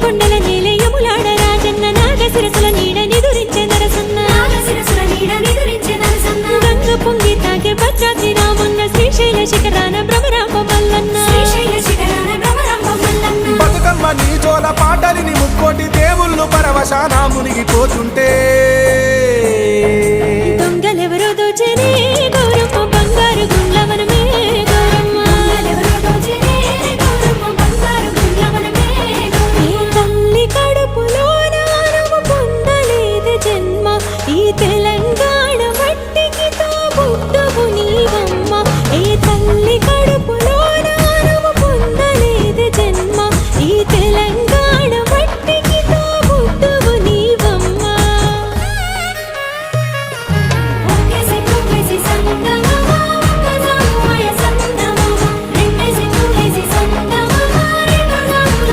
కొండల నీలయములాడ రాజన్న నాగశిరసుల నీడ నీడ నిదురించే నరసన్న. గంగ పొంగి తాగే శ్రీశైల శిఖరాన మల్లన్న. బతుకమ్మ నీ జోల పాటలిని ముక్కోటి దేవుళ్ళు పరవశాన మునిగిపోతుంటే దొంగలెవరో దోచనే ఈ తెలంగాణ